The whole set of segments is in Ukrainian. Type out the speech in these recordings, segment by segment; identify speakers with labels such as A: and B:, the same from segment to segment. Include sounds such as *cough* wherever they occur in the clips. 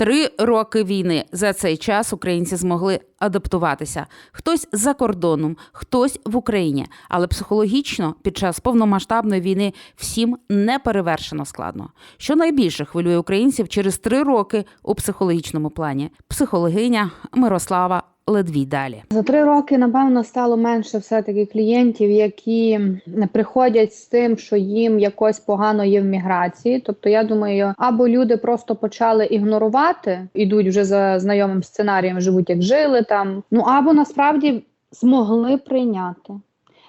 A: Три роки війни за цей час українці змогли адаптуватися. Хтось за кордоном, хтось в Україні. Але психологічно під час повномасштабної війни всім не перевершено складно. Що найбільше хвилює українців через три роки у психологічному плані? Психологиня Мирослава Ледвій далі.
B: За три роки, напевно, стало менше все-таки клієнтів, які приходять з тим, що їм якось погано є в міграції. Тобто, я думаю, або люди просто почали ігнорувати, ідуть вже за знайомим сценарієм, живуть як жили там. Ну або насправді змогли прийняти.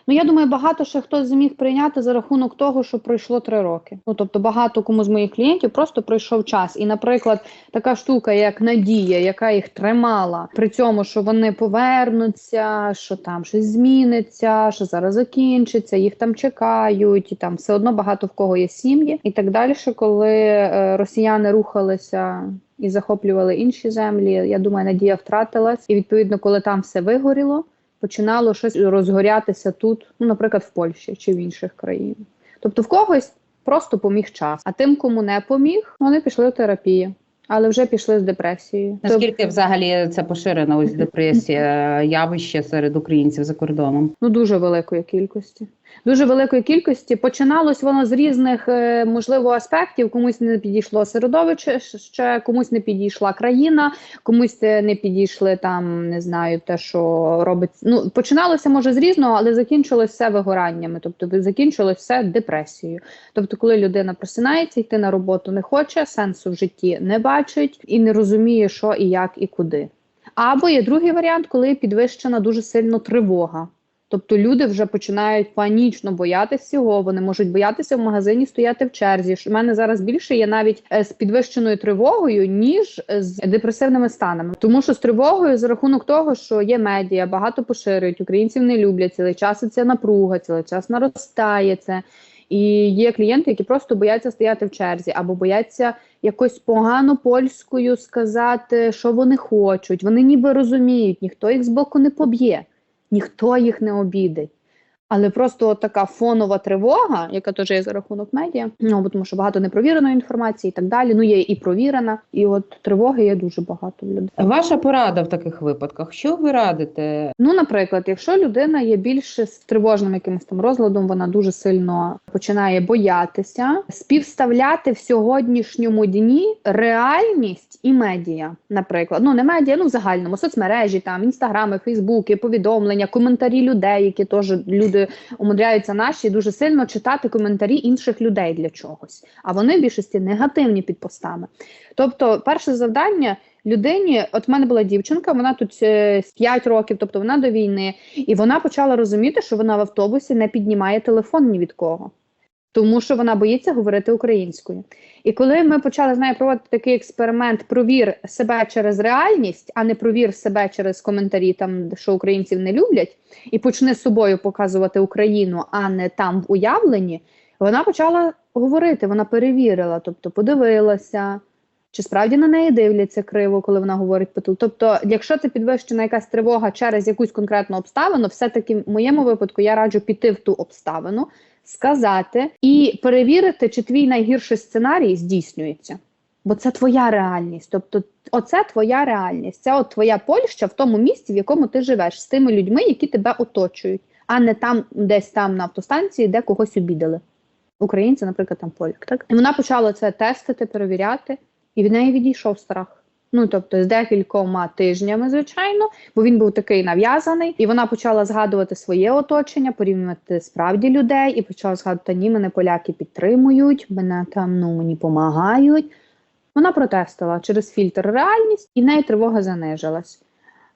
B: Ну, я думаю, багато ще хто зміг прийняти за рахунок того, що пройшло три роки. Ну тобто, багато кому з моїх клієнтів просто пройшов час. І, наприклад, така штука, як надія, яка їх тримала, при цьому, що вони повернуться, що там щось зміниться, що зараз закінчиться, їх там чекають, і там все одно багато в кого є сім'ї, і так далі. Коли е, росіяни рухалися. І захоплювали інші землі. Я думаю, надія втратилась, і відповідно, коли там все вигоріло, починало щось розгорятися тут, ну, наприклад, в Польщі чи в інших країнах. Тобто в когось просто поміг час, а тим, кому не поміг, вони пішли в терапію. Але вже пішли з депресією.
C: Наскільки взагалі це поширена ось депресія *laughs* явище серед українців за кордоном?
B: Ну дуже великої кількості. Дуже великої кількості починалось воно з різних е, можливо аспектів. Комусь не підійшло середовище, ще комусь не підійшла країна, комусь не підійшли там, не знаю, те, що робить. Ну починалося може з різного, але закінчилось все вигораннями. Тобто закінчилось все депресією. Тобто, коли людина просинається, йти на роботу не хоче, сенсу в житті не бачить і не розуміє, що і як, і куди. Або є другий варіант, коли підвищена дуже сильно тривога. Тобто люди вже починають панічно боятися цього. Вони можуть боятися в магазині стояти в черзі. У мене зараз більше є навіть е, з підвищеною тривогою, ніж з депресивними станами. Тому що з тривогою за рахунок того, що є медіа, багато поширюють, українців не люблять цілий час. Ця напруга, цілий час наростає це. І є клієнти, які просто бояться стояти в черзі або бояться якось погано польською сказати, що вони хочуть. Вони ніби розуміють, ніхто їх з боку не поб'є ніхто їх не обідить. Але просто от така фонова тривога, яка теж є за рахунок медіа, ну тому що багато непровіреної інформації і так далі. Ну є і провірена, і от тривоги є дуже багато в людей.
C: Ваша порада в таких випадках, що ви радите?
B: Ну, наприклад, якщо людина є більше з тривожним якимось там розладом, вона дуже сильно починає боятися, співставляти в сьогоднішньому дні реальність і медіа, наприклад, ну не медіа, ну в загальному соцмережі, там інстаграми, фейсбуки, повідомлення, коментарі людей, які теж люди умудряються наші дуже сильно читати коментарі інших людей для чогось. А вони в більшості негативні під постами. Тобто, перше завдання. Людині, от в мене була дівчинка, вона тут е, 5 років, тобто вона до війни, і вона почала розуміти, що вона в автобусі не піднімає телефон ні від кого, тому що вона боїться говорити українською. І коли ми почали з нею проводити такий експеримент, провір себе через реальність, а не провір себе через коментарі, там що українців не люблять, і почни з собою показувати Україну, а не там в уявленні, вона почала говорити, вона перевірила, тобто подивилася. Чи справді на неї дивляться криво, коли вона говорить по Тобто, якщо це підвищена якась тривога через якусь конкретну обставину, все-таки в моєму випадку я раджу піти в ту обставину, сказати і перевірити, чи твій найгірший сценарій здійснюється. Бо це твоя реальність. Тобто, оце твоя реальність, це от твоя Польща в тому місці, в якому ти живеш, з тими людьми, які тебе оточують, а не там, десь там на автостанції, де когось обідали. Українці, наприклад, там поляк. Так і вона почала це тестити, перевіряти, і від неї відійшов страх. Ну, тобто, з декількома тижнями, звичайно, бо він був такий нав'язаний, і вона почала згадувати своє оточення, порівнювати справді людей, і почала згадувати, ні, мене поляки підтримують, мене там ну мені допомагають. Вона протестила через фільтр реальність, і в неї тривога занежилась.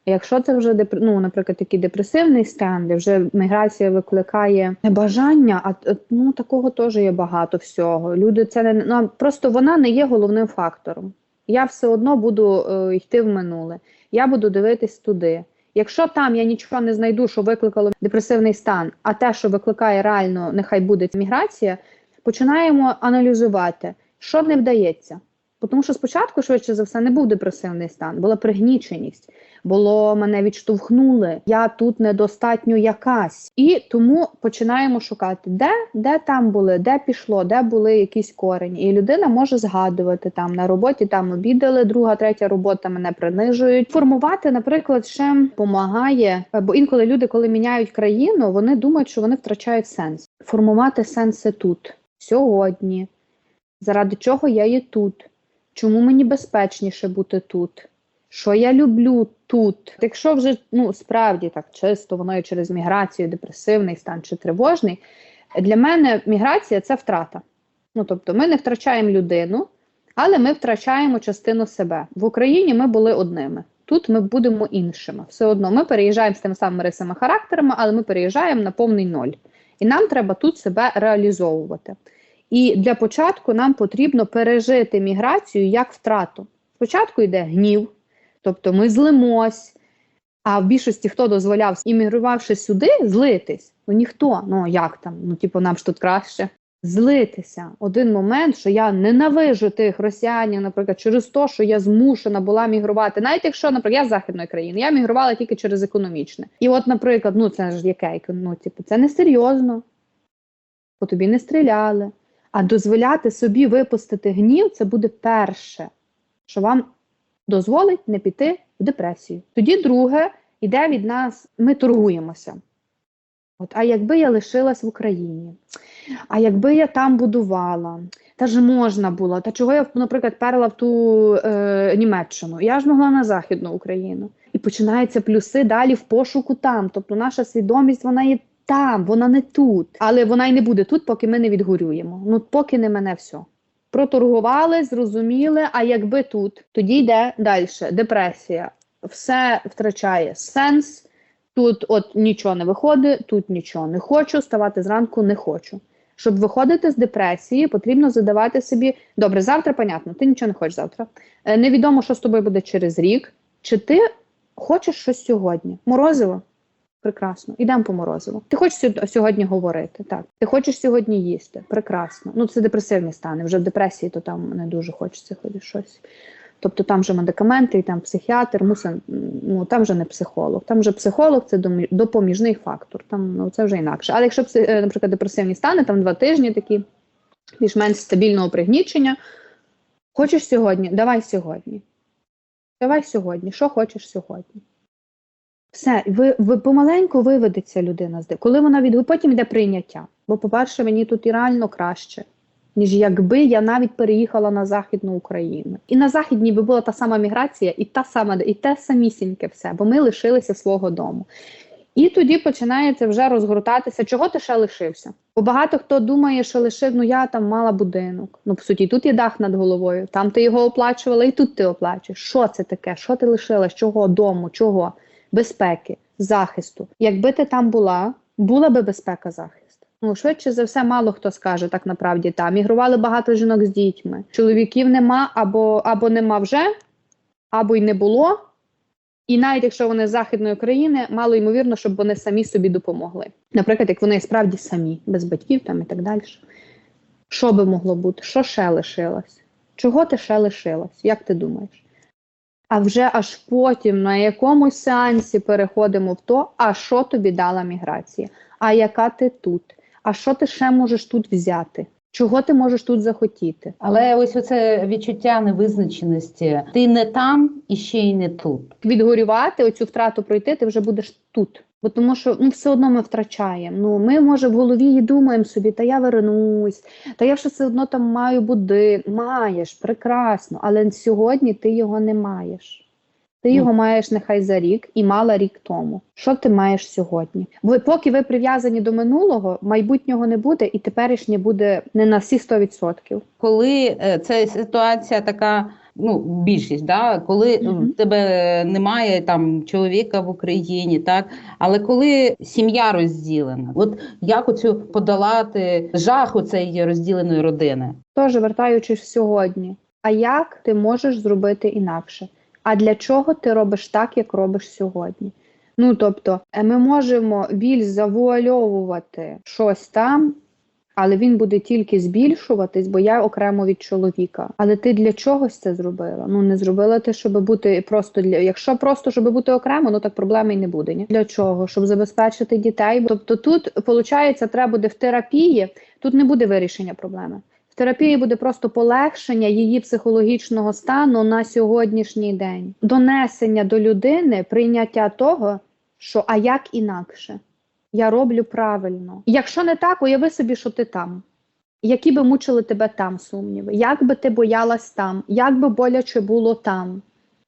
B: Якщо це вже ну, наприклад, такий депресивний стан, де вже міграція викликає бажання, а ну такого теж є багато всього. Люди це не ну, просто вона не є головним фактором. Я все одно буду е, йти в минуле. Я буду дивитись туди. Якщо там я нічого не знайду, що викликало депресивний стан, а те, що викликає реально, нехай буде міграція, починаємо аналізувати, що не вдається. Тому що спочатку, швидше за все, не був депресивний стан, була пригніченість, було мене відштовхнули, я тут недостатньо якась. І тому починаємо шукати, де, де там були, де пішло, де були якісь корені. І людина може згадувати там на роботі, там обідали, друга, третя робота мене принижують. Формувати, наприклад, ще допомагає, бо інколи люди, коли міняють країну, вони думають, що вони втрачають сенс. Формувати сенси тут, сьогодні. Заради чого я є тут? Чому мені безпечніше бути тут? Що я люблю тут? Якщо вже ну справді так чисто воно і через міграцію, депресивний стан чи тривожний, для мене міграція це втрата. Ну тобто, ми не втрачаємо людину, але ми втрачаємо частину себе. В Україні ми були одними. Тут ми будемо іншими. Все одно ми переїжджаємо з тими самими рисами характерами, але ми переїжджаємо на повний ноль. І нам треба тут себе реалізовувати. І для початку нам потрібно пережити міграцію як втрату. Спочатку йде гнів, тобто ми злимось. А в більшості хто дозволяв, іммігрувавши сюди, злитись? Ну ніхто. Ну як там? Ну, типу, нам ж тут краще. Злитися. Один момент, що я ненавижу тих росіянів, наприклад, через те, що я змушена була мігрувати. Навіть якщо, наприклад, я з західної країни, я мігрувала тільки через економічне. І от, наприклад, ну це ж яке, ну, типу, це несерйозно, по тобі не стріляли. А дозволяти собі випустити гнів це буде перше, що вам дозволить не піти в депресію. Тоді друге йде від нас, ми торгуємося. От, а якби я лишилась в Україні, а якби я там будувала, та ж можна було, та чого я, наприклад, перла в ту е, Німеччину, я ж могла на Західну Україну. І починаються плюси далі в пошуку там. Тобто наша свідомість вона є там, вона не тут. Але вона й не буде тут, поки ми не відгорюємо. Ну, поки не мене все. Проторгували, зрозуміли, а якби тут, тоді йде далі. Депресія. Все втрачає сенс. Тут от нічого не виходить, тут нічого не хочу, ставати зранку не хочу. Щоб виходити з депресії, потрібно задавати собі: добре, завтра, понятно, ти нічого не хочеш завтра. Е, невідомо, що з тобою буде через рік. Чи ти хочеш щось сьогодні? Морозиво? Прекрасно, ідемо по морозиву. Ти хочеш сьогодні говорити? Так. Ти хочеш сьогодні їсти? Прекрасно. Ну це депресивні стани. Вже в депресії то там не дуже хочеться ходити щось. Тобто там вже медикаменти, і там психіатр, мусить, ну там вже не психолог. Там вже психолог це допоміжний фактор. Там ну це вже інакше. Але якщо е, наприклад, депресивні стани, там два тижні такі більш-менш стабільного пригнічення. Хочеш сьогодні? Давай сьогодні. Давай сьогодні. Що хочеш сьогодні? Все, ви, ви помаленьку виведеться людина з. Коли вона від потім йде прийняття. Бо, по-перше, мені тут і реально краще, ніж якби я навіть переїхала на Західну Україну. І на Західній би була та сама міграція, і та сама, і те самісіньке все, бо ми лишилися свого дому. І тоді починається вже розгортатися, чого ти ще лишився. Бо багато хто думає, що лишив, ну я там мала будинок. Ну, по суті, тут є дах над головою, там ти його оплачувала, і тут ти оплачуєш. Що це таке? Що ти лишилась? Чого? Дому? Чого? Безпеки, захисту. Якби ти там була, була би безпека захист. Ну, швидше за все, мало хто скаже так направді там. Мігрували багато жінок з дітьми. Чоловіків нема або, або нема вже, або й не було. І навіть якщо вони з західної країни, мало ймовірно, щоб вони самі собі допомогли. Наприклад, як вони справді самі, без батьків там і так далі. Що би могло бути? Що ще лишилось? Чого ти ще лишилась? Як ти думаєш? А вже аж потім на якомусь сеансі переходимо в то, а що тобі дала міграція? А яка ти тут? А що ти ще можеш тут взяти? Чого ти можеш тут захотіти?
C: Але ось оце відчуття невизначеності. Ти не там і ще й не тут.
B: відгорювати, оцю втрату пройти, ти вже будеш тут. Бо тому що ну, все одно ми втрачаємо. Ну, ми, може, в голові і думаємо собі, та я вернусь, та я ж все одно там маю буди. Маєш, прекрасно, але сьогодні ти його не маєш. Ти
C: Ну.
B: його маєш нехай за рік і мала рік тому. Що ти маєш сьогодні? Бо поки ви прив'язані до минулого, майбутнього не буде, і теперішнє буде не на всі 100%.
C: Коли е, це ситуація така. Ну, більшість, да, коли в тебе немає там чоловіка в Україні, так але коли сім'я розділена, от як оцю подолати жах у цієї розділеної родини?
B: Тож, вертаючись сьогодні, а як ти можеш зробити інакше? А для чого ти робиш так, як робиш сьогодні? Ну тобто, е, ми можемо більш завуальовувати щось там, але він буде тільки збільшуватись, бо я окремо від чоловіка. Але ти для чогось це зробила? Ну не зробила ти, щоб бути просто для якщо просто щоб бути окремо, ну так проблеми й не буде. Ні? Для чого? Щоб забезпечити дітей. Тобто тут виходить, треба буде в терапії. Тут не буде вирішення проблеми. В терапії буде просто полегшення її психологічного стану на сьогоднішній день, донесення до людини, прийняття того, що а як інакше я роблю правильно. Якщо не так, уяви собі, що ти там. Які би мучили тебе там сумніви, як би ти боялась там, як би боляче було там,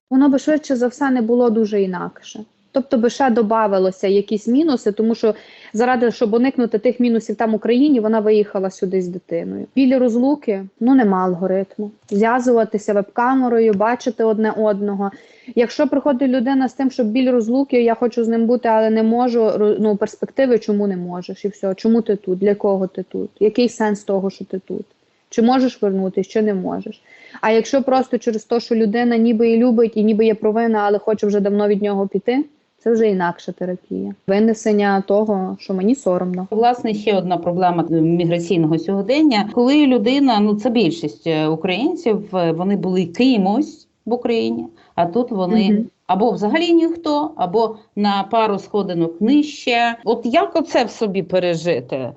B: воно би швидше за все не було дуже інакше. Тобто би ще додавалося якісь мінуси, тому що заради, щоб уникнути тих мінусів там в Україні, вона виїхала сюди з дитиною. Білі розлуки ну нема алгоритму. Зв'язуватися веб-камерою, бачити одне одного. Якщо приходить людина з тим, що біль розлуки, я хочу з ним бути, але не можу. Ну перспективи, чому не можеш, і все. Чому ти тут? Для кого ти тут? Який сенс того, що ти тут? Чи можеш вернутися, чи не можеш? А якщо просто через те, що людина ніби і любить, і ніби є провина, але хоче вже давно від нього піти, це вже інакша терапія. Винесення того, що мені соромно.
C: Власне, ще одна проблема міграційного сьогодення, коли людина, ну це більшість е, українців, е, вони були кимось в Україні, а тут вони
B: Угу.
C: або взагалі ніхто, або на пару сходинок нижче. От як оце в собі пережити?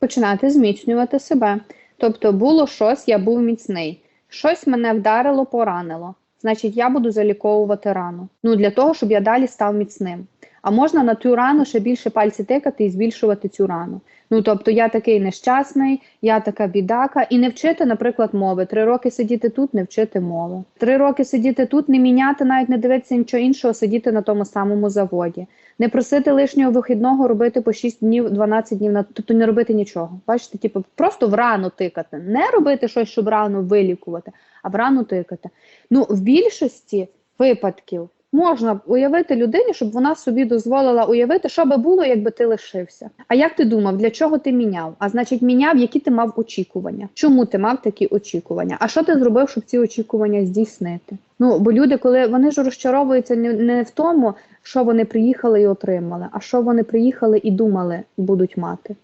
B: Починати зміцнювати себе. Тобто було щось, я був міцний. Щось мене вдарило, поранило. Значить, я буду заліковувати рану. Ну для того, щоб я далі став міцним. А можна на цю рану ще більше пальці тикати і збільшувати цю рану. Ну тобто я такий нещасний, я така бідака, і не вчити, наприклад, мови. Три роки сидіти тут, не вчити мови. Три роки сидіти тут, не міняти, навіть не дивитися нічого іншого, сидіти на тому самому заводі. Не просити лишнього вихідного робити по 6 днів, 12 днів на тобто не робити нічого. Бачите, типу, просто в рану тикати, не робити щось, щоб рану вилікувати, а в рану тикати. Ну, в більшості випадків можна уявити людині, щоб вона собі дозволила уявити, що би було, якби ти лишився. А як ти думав, для чого ти міняв? А значить, міняв, які ти мав очікування. Чому ти мав такі очікування? А що ти зробив, щоб ці очікування здійснити? Ну бо люди, коли вони ж розчаровуються не, не в тому, що вони приїхали і отримали, а що вони приїхали і думали будуть мати.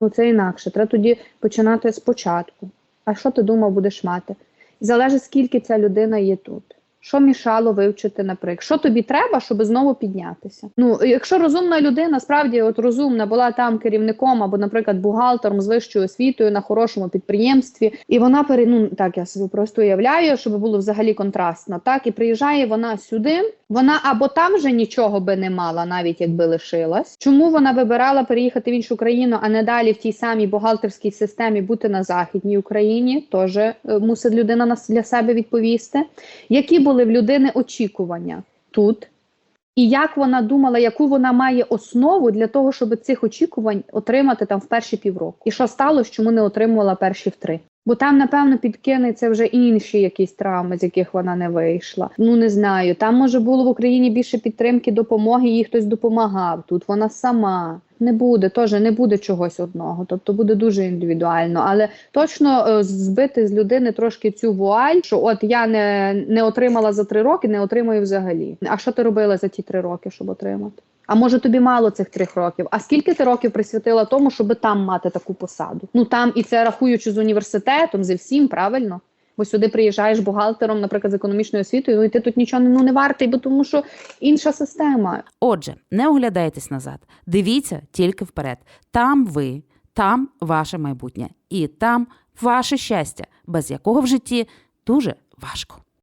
B: Ну це інакше. Треба тоді починати спочатку. А що ти думав, будеш мати? Залежить, скільки ця людина є тут. Що мішало вивчити, наприклад, що тобі треба, щоб знову піднятися? Ну, якщо розумна людина, справді от розумна була там керівником або, наприклад, бухгалтером з вищою освітою на хорошому підприємстві, і вона пере... ну, так я собі просто уявляю, щоб було взагалі контрастно. Так і приїжджає вона сюди. Вона або там вже нічого би не мала, навіть якби лишилась. Чому вона вибирала переїхати в іншу країну, а не далі в тій самій бухгалтерській системі бути на західній Україні? Теж е, мусить людина нас для себе відповісти. Які були в людини очікування тут? І як вона думала, яку вона має основу для того, щоб цих очікувань отримати там в перші півроку? І що сталося, чому не отримувала перші в три? Бо там, напевно, підкинеться вже інші якісь травми, з яких вона не вийшла. Ну не знаю. Там може було в Україні більше підтримки, допомоги, їй хтось допомагав. Тут вона сама не буде, теж не буде чогось одного. Тобто буде дуже індивідуально. Але точно е, збити з людини трошки цю вуаль, що от я не, не отримала за три роки, не отримаю взагалі. А що ти робила за ті три роки, щоб отримати? А може тобі мало цих трьох років? А скільки ти років присвятила тому, щоб там мати таку посаду? Ну там і це рахуючи з університетом, зі всім правильно. Бо сюди приїжджаєш бухгалтером, наприклад, з економічною освітою, ну і ти тут нічого ну, не вартий, бо тому що інша система.
A: Отже, не оглядайтесь назад, дивіться тільки вперед. Там ви, там ваше майбутнє, і там ваше щастя, без якого в житті дуже важко.